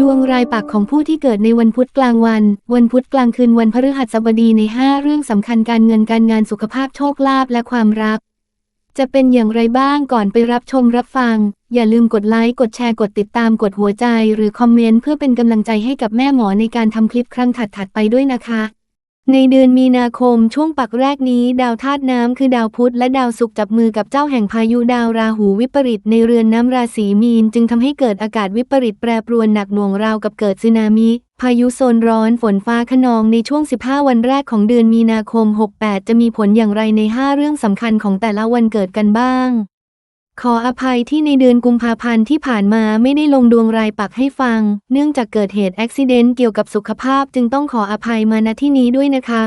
ดวงรายปักของผู้ที่เกิดในวันพุธกลางวัน วันพุธกลางคืนวันพฤหัสบดีใน 5 เรื่องสำคัญการเงินการงานสุขภาพโชคลาภและความรัก จะเป็นอย่างไรบ้างก่อนไปรับชมรับฟัง อย่าลืมกดไลค์กดแชร์กดติดตามกดหัวใจ หรือคอมเมนต์เพื่อเป็นกำลังใจให้กับแม่หมอในการทำคลิปครั้งถัดๆไปด้วยนะคะ ในเดือนมีนาคมช่วงปักแรกนี้ ดาวธาตุน้ำคือดาวพุธและดาวศุกร์จับมือกับเจ้าแห่งพายุดาวราหูวิปริตในเรือนน้ำราศีมีน จึงทำให้เกิดอากาศวิปริตแปรปรวนหนักหน่วงราวกับเกิดสึนามิ พายุโซนร้อนฝนฟ้าขนองในช่วง 15 วันแรกของเดือนมีนาคม 68 จะมีผลอย่างไรใน 5 เรื่องสำคัญของแต่ละวันเกิดกันบ้าง ขออภัยที่ในเดือนกุมภาพันธ์ที่ผ่านมาไม่ได้ลงดวงรายปักให้ฟัง เนื่องจากเกิดเหตุอุบิเหตุเกี่ยวกับสุขภาพจึงต้องขออภัยมาณที่นี้ด้วยนะคะ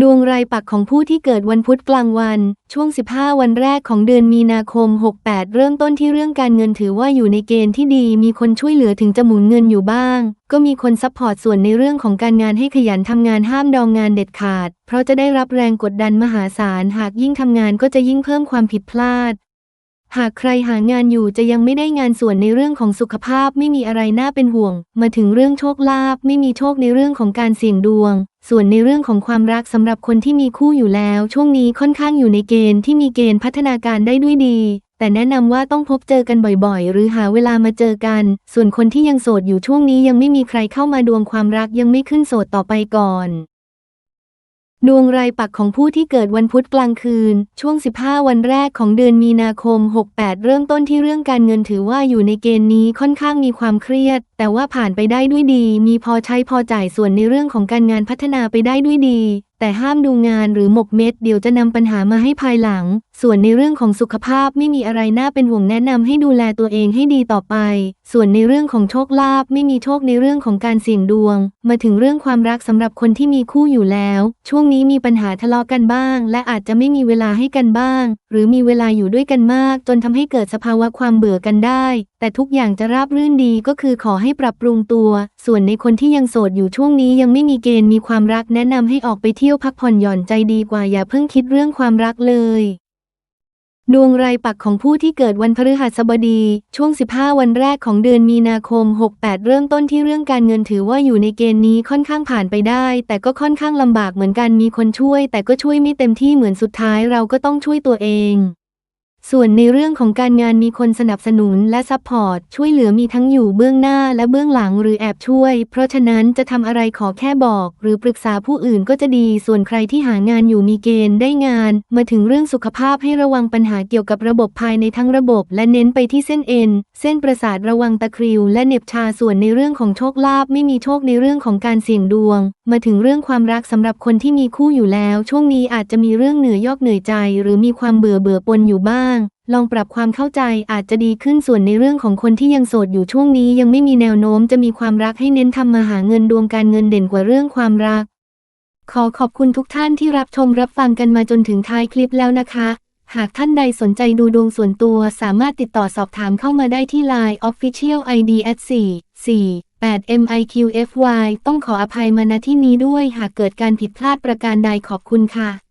ดวงรายปักของผู้ที่เกิดวันพุธกลางวัน ช่วง 15 วันแรกของเดือนมีนาคม 68 เริ่มต้นที่เรื่องการเงินถือว่าอยู่ในเกณฑ์ที่ดี มีคนช่วยเหลือถึงจะหมุนเงินอยู่บ้าง ก็มีคนซัพพอร์ตส่วนในเรื่องของการงานให้ขยันทำงานห้ามดองงานเด็ดขาด เพราะจะได้รับแรงกดดันมหาศาลหากยิ่งทำงานก็จะยิ่งเพิ่มความผิดพลาด หากใครหางานอยู่จะยังไม่ได้งานส่วนในเรื่องของสุขภาพไม่มีอะไรน่าเป็นห่วง มาถึงเรื่องโชคลาภไม่มีโชคในเรื่องของการเสี่ยงดวง ส่วนในเรื่องของความรักสำหรับคนที่มีคู่อยู่แล้ว ช่วงนี้ค่อนข้างอยู่ในเกณฑ์ที่มีเกณฑ์พัฒนาการได้ด้วยดี แต่แนะนำว่าต้องพบเจอกันบ่อยๆ หรือหาเวลามาเจอกัน ส่วนคนที่ยังโสดอยู่ช่วงนี้ยังไม่มีใครเข้ามาดวงความรักยังไม่ขึ้นโสดต่อไปก่อน ดวงรายปักของผู้ที่เกิดวันพุธกลางคืน ช่วง 15 วันแรกของเดือนมีนาคม 68 เริ่มต้นที่เรื่องการเงินถือว่าอยู่ในเกณฑ์นี้ค่อนข้างมีความเครียด แต่ว่าผ่านไปได้ด้วยดี มีพอใช้พอจ่ายส่วนในเรื่องของการงานพัฒนาไปได้ด้วยดี แต่ห้ามดูงานหรือหมกเม็ดเดี๋ยวจะนำปัญหามาให้ภายหลัง ส่วนในเรื่องของสุขภาพไม่มีอะไรน่าเป็นห่วงแนะนำให้ดูแลตัวเองให้ดีต่อไป ส่วนในเรื่องของโชคลาภไม่มีโชคในเรื่องของการเสี่ยงดวง มาถึงเรื่องความรักสำหรับคนที่มีคู่อยู่แล้ว ช่วงนี้มีปัญหาทะเลาะกันบ้าง และอาจจะไม่มีเวลาให้กันบ้าง หรือมีเวลาอยู่ด้วยกันมาก จนทำให้เกิดสภาวะความเบื่อกันได้ แต่ทุกอย่างจะราบรื่นดีก็คือขอให้ปรับปรุงตัว ส่วนในคนที่ยังโสดอยู่ช่วงนี้ยังไม่มีเกณฑ์มีความรักแนะนำให้ออกไปเที่ยวพักผ่อนหย่อนใจดีกว่าอย่าเพิ่งคิดเรื่องความรักเลยดวงรายปักของผู้ที่เกิดวันพฤหัสบดี ช่วง 15 วันแรกของเดือนมีนาคม 68 เริ่มต้นที่เรื่องการเงินถือว่าอยู่ในเกณฑ์นี้ค่อนข้างผ่านไปได้ แต่ก็ค่อนข้างลำบากเหมือนกันมีคนช่วย แต่ก็ช่วยไม่เต็มที่เหมือนสุดท้ายเราก็ต้องช่วยตัวเอง ส่วนในเรื่องของการงานมีคนสนับสนุนและซัพพอร์ตช่วยเหลือมีทั้งอยู่เบื้องหน้าและเบื้องหลังหรือแอบช่วย เพราะฉะนั้นจะทำอะไรขอแค่บอก หรือปรึกษาผู้อื่นก็จะดี ส่วนใครที่หางานอยู่มีเกณฑ์ได้งาน มาถึงเรื่องสุขภาพให้ระวังปัญหาเกี่ยวกับระบบภายในทั้งระบบ และเน้นไปที่เส้นเอ็น เส้นประสาทระวังตะคริว และเหน็บชาส่วนในเรื่องของโชคลาภไม่มีโชคในเรื่องของการเสี่ยงดวง มาถึงเรื่องความรักสำหรับคนที่มีคู่อยู่แล้ว ช่วงนี้อาจจะมีเรื่องเหนื่อยยอกเหนื่อยใจ หรือมีความเบื่อเบื่อปนอยู่บ้างาง ลองปรับความเข้าใจอาจจะดีขึ้นส่วนในเรื่องของคนที่ยังโสดอยู่ช่วงนี้ยังไม่มีแนวโน้มจะมีความรักให้เน้นทำมาหาเงินดวงการเงินเด่นกว่าเรื่องความรัก ขอขอบคุณทุกท่านที่รับชมรับฟังกันมาจนถึงท้ายคลิปแล้วนะคะ หากท่านใดสนใจดูดวงส่วนตัวสามารถติดต่อสอบถามเข้ามาได้ที่ Line Official ID at 4 4 8 MIQFY ต้องขออภัยมาณที่นี้ด้วยหากเกิดการผิดพลาดประการใดขอบคุณค่ะ